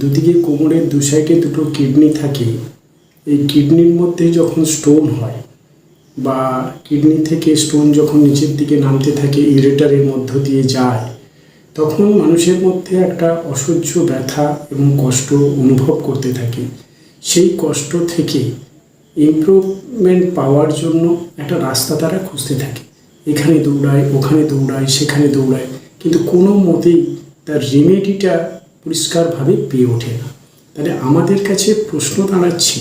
দুদিকে কোমরের দু সাইডে দুটো কিডনি থাকে। এই কিডনির মধ্যে যখন স্টোন হয় বা কিডনি থেকে স্টোন যখন নিচের দিকে নামতে থাকে ইউরেটারের মধ্য দিয়ে যায়, তখন মানুষের মধ্যে একটা অসহ্য ব্যথা এবং কষ্ট অনুভব করতে থাকে। সেই কষ্ট থেকে ইমপ্রুভমেন্ট পাওয়ার জন্য একটা রাস্তা তারা খুঁজতে থাকে। এখানে দৌড়ায়, ওখানে দৌড়ায়, সেখানে দৌড়ায়। কিন্তু কোনো মতেই তার রেমেডিটা পরিষ্কারভাবে পেয়ে ওঠে না। তাহলে আমাদের কাছে প্রশ্ন দাঁড়াচ্ছে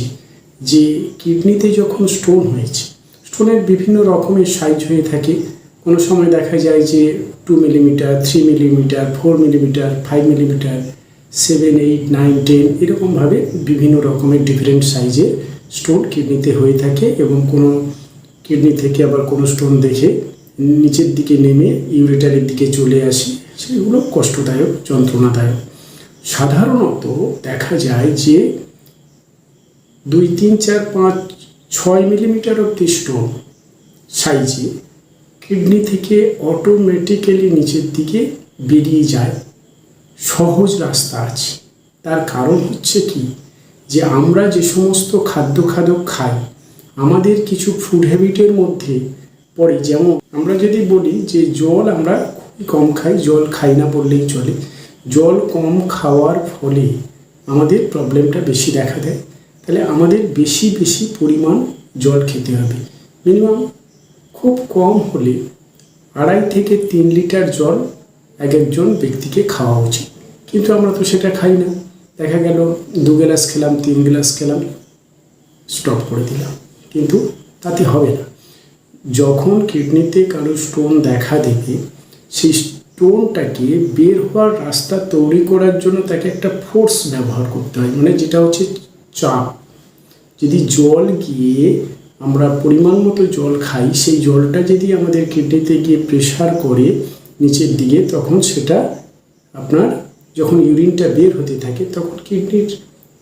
যে কিডনিতে যখন স্টোন হয়েছে স্টোনের বিভিন্ন রকমের সাইজ হয়ে থাকে। কোনো সময় দেখা যায় যে two millimetre three millimetre four millimetre five millimetre seven eight nine ten এরকমভাবে বিভিন্ন রকমের ডিফারেন্ট সাইজের স্টোন কিডনিতে হয়ে থাকে এবং কোনো কিডনি থেকে আবার কোনো স্টোন দেখে নিচের দিকে নেমে ইউরেটারের দিকে চলে আসে। সেগুলো কষ্টদায়ক, যন্ত্রণাদায়ক। সাধারণত দেখা যায় যে দুই, তিন, চার, পাঁচ, ছয় মিলিমিটার অব্দি স্টোন সাইজে কিডনি থেকে অটোমেটিক্যালি নিচের দিকে বেরিয়ে যায়। সহজ রাস্তা আছে। তার কারণ হচ্ছে কি? যে আমরা যে সমস্ত খাদ্য খাদক খাই, আমাদের কিছু ফুড হ্যাবিটের মধ্যে পড়ে। যেমন আমরা যদি বলি যে জল আমরা খুবই কম খাই, জল খাই না বললেই চলে। জল কম খাওয়ার ফলে আমাদের প্রবলেমটা বেশি দেখা দেয়। তাহলে আমাদের বেশি বেশি পরিমাণ জল খেতে হবে। মিনিমাম খুব কম হলে আড়াই থেকে তিন লিটার জল এক একজন ব্যক্তিকে খাওয়া উচিত। কিন্তু আমরা তো সেটা খাই না। দেখা গেল দু গ্লাস খেলাম, তিন গ্লাস খেলাম স্টপ করে দিলাম। কিন্তু তাতে হবে না। যখন কিডনিতে কারও স্টোন দেখা দেবে, সেই স্টোনটাকে বের হওয়ার রাস্তা তৈরি করার জন্য তাকে একটা ফোর্স ব্যবহার করতে হয়। মানে যেটা হচ্ছে চাপ। যদি জল গিয়ে আমরা পরিমাণ মতো জল খাই, সেই জলটা যদি আমাদের কিডনিতে গিয়ে প্রেশার করে নিচের দিকে, তখন সেটা আপনার যখন ইউরিনটা বের হতে থাকে, তখন কিডনির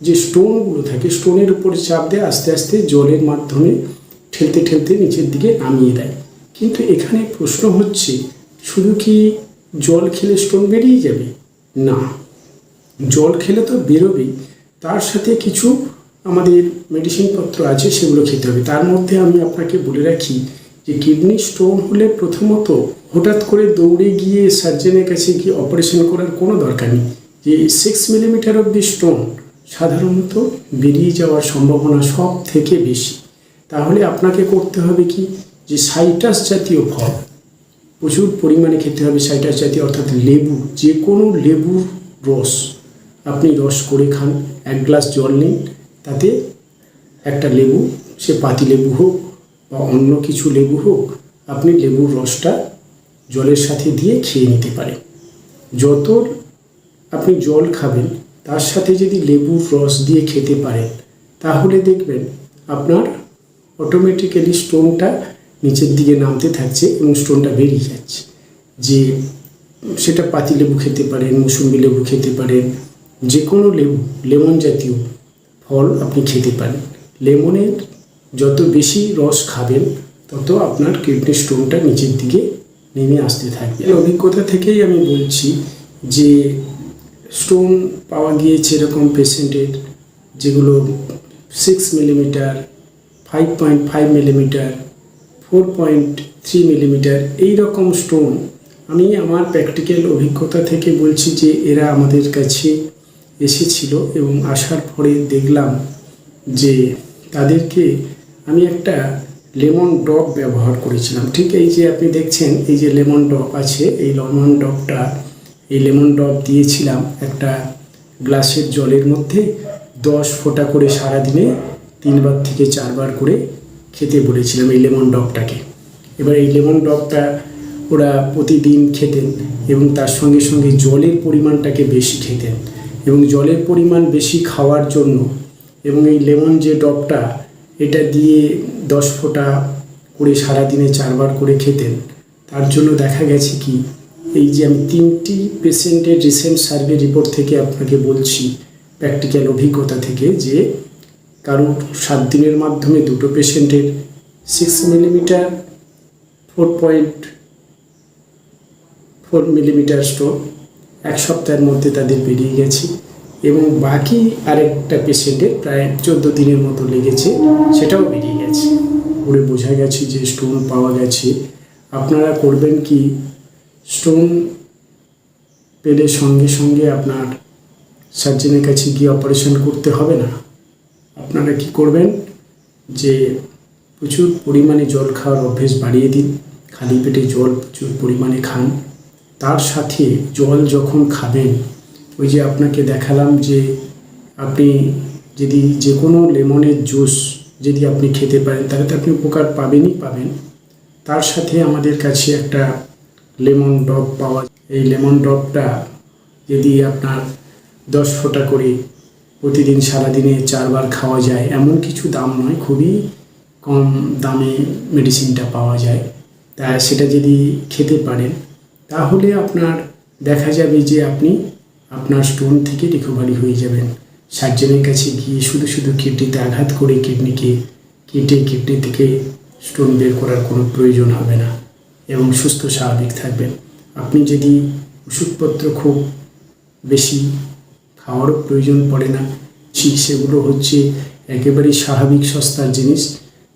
যে স্টোনগুলো থাকে স্টোনের উপরে চাপ দেয় আস্তে আস্তে জলের মাধ্যমে ঠেলতে ঠেলতে নিচের দিকে নামিয়ে দেয়। কিন্তু এখানে প্রশ্ন হচ্ছে, শুধু কি জল খেলে স্টোন বেরিয়ে যাবে? না। জল খেলে তো বেরোবেই তার সাথে কিছু আমাদের মেডিসিনপত্র আছে, সেগুলো খেতে হবে। তার মধ্যে আমি আপনাকে বলে রাখি যে কিডনি স্টোন হলে প্রথমত হঠাৎ করে দৌড়ে গিয়ে সার্জেনের কাছে গিয়ে অপারেশন করার কোনো দরকার নেই। যে six millimetre of the stone সাধারণত বেরিয়ে যাওয়ার সম্ভাবনা সব থেকে বেশি। তাহলে আপনাকে করতে হবে কি? যে সাইটাস জাতীয় ফল। প্রচুর পরিমাণে খেতে হবে সাইটাস জাতীয়, অর্থাৎ লেবু যে কোনো লেবুর রস। আপনি রস করে খান, এক গ্লাস জল নিন, তাতে একটা লেবু, সে পাতি লেবু হোক বা অন্য কিছু লেবু হোক, আপনি লেবুর রসটা জলের সাথে দিয়ে খেয়ে নিতে পারেন। যত আপনি জল খাবেন, তার সাথে যদি লেবুর রস দিয়ে খেতে পারেন, তাহলে দেখবেন আপনার অটোমেটিক্যালি স্টোনটা নিচের দিকে নামতে থাকছে এবং স্টোনটা বেরিয়ে যাচ্ছে। যে সেটা পাতি লেবু খেতে পারেন, মুসুম্বি লেবু খেতে পারেন যে কোনো লেবু, লেমন জাতীয় ফল আপনি খেতে পারেন। লেমনের যত বেশি রস খাবেন, তত আপনার কিডনি স্টোনটা নিচের দিকে নেমে আসতে থাকবে। অভিজ্ঞতা থেকেই আমি বলছি যে স্টোন পাওয়া গিয়েছে এরকম পেশেন্টের যেগুলো six millimetre five point five millimetre four point three millimetre এই রকম স্টোন আমি আমার প্র্যাকটিক্যাল অভিজ্ঞতা থেকে বলছি যে এরা আমাদের কাছে এসেছিল এবং আসার পরে দেখলাম যে তাদেরকে আমি একটা লেমন ড্রপ ব্যবহার করেছিলাম। ঠিক এই যে আপনি দেখছেন, এই যে লেমন ডপ আছে, এই লেমন ড্রপটা, এই লেমন ড্রপ দিয়েছিলাম একটা গ্লাসের জলের মধ্যে, দশ ফোঁটা করে সারাদিনে, তিনবার থেকে চারবার করে খেতে বলেছিলাম এই লেমন ড্রপটাকে। এবার এই লেমন ড্রপটা ওরা প্রতিদিন খেতেন এবং তার সঙ্গে সঙ্গে জলের পরিমাণটাকে বেশি খেতেন এবং জলের পরিমাণ বেশি খাওয়ার জন্য এবং এই লেমন যে ড্রপটা, এটা দিয়ে দশ ফোঁটা করে সারাদিনে চারবার করে খেতেন। তার জন্য দেখা গেছে কি, এই যে আমি তিনটি পেশেন্টের রিসেন্ট সার্ভে রিপোর্ট থেকে আপনাকে বলছি, প্র্যাকটিক্যাল অভিজ্ঞতা থেকে যে কারণ সাত দিনের মাধ্যমে দুটো পেশেন্টের six millimetre four point four millimetre stone এক সপ্তাহের মধ্যে তাদের বেরিয়ে গেছে এবং বাকি আরেকটা পেশেন্টের প্রায় চোদ্দ দিনের মতো লেগেছে, সেটাও বেরিয়ে গেছে। পরে বোঝা গেছে যে স্টোন পাওয়া গেছে। আপনারা করবেন কি? স্টোন পেলে সঙ্গে সঙ্গে আপনার সার্জনের কাছে গিয়ে অপারেশন করতে হবে না। আপনারা কি করবেন? যে প্রচুর পরিমাণে জল খাওয়ার অভ্যেস বাড়িয়ে দিন। খালি পেটে জল প্রচুর পরিমাণে খান। তার সাথে জল যখন খাবেন, ওই যে আপনাকে দেখালাম যে আপনি যদি যে কোনো লেমনের জুস যদি আপনি খেতে পারেন, তাহলে তো আপনি উপকার পাবেনই পাবেন। তার সাথে আমাদের কাছে একটা লেমন ড্রপ পাওয়া এই লেমন ড্রপটা যদি আপনার দশ ফোঁটা করে প্রতিদিন সারাদিনে চারবার খাওয়া যায়। এমন কিছু দাম নয়, খুবই কম দামে মেডিসিনটা পাওয়া যায়। তা সেটা যদি খেতে পারেন, তাহলে আপনার দেখা যাবে যে আপনি আপনার স্টোন থেকে রিকভারি হয়ে যাবেন। সার্জনের কাছে গিয়ে শুধু শুধু কিডনিতে আঘাত করে কিডনিকে কেটে কিডনি থেকে স্টোন বের করার কোনো প্রয়োজন হবে না এবং সুস্থ স্বাভাবিক থাকবেন। আপনি যদি ওষুধপত্র খুব বেশি খাওয়ারও প্রয়োজন পড়ে না। সেগুলো হচ্ছে একেবারেই স্বাভাবিক সস্তার জিনিস।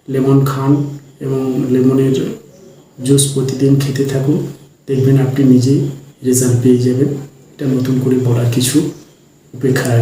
লেমন খান এবং লেমনের জুস প্রতিদিন খেতে থাকুন। দেখবেন আপনি নিজেই রেজাল্ট পেয়ে যাবেন। এটা নতুন করে বলার কিছু উপেক্ষা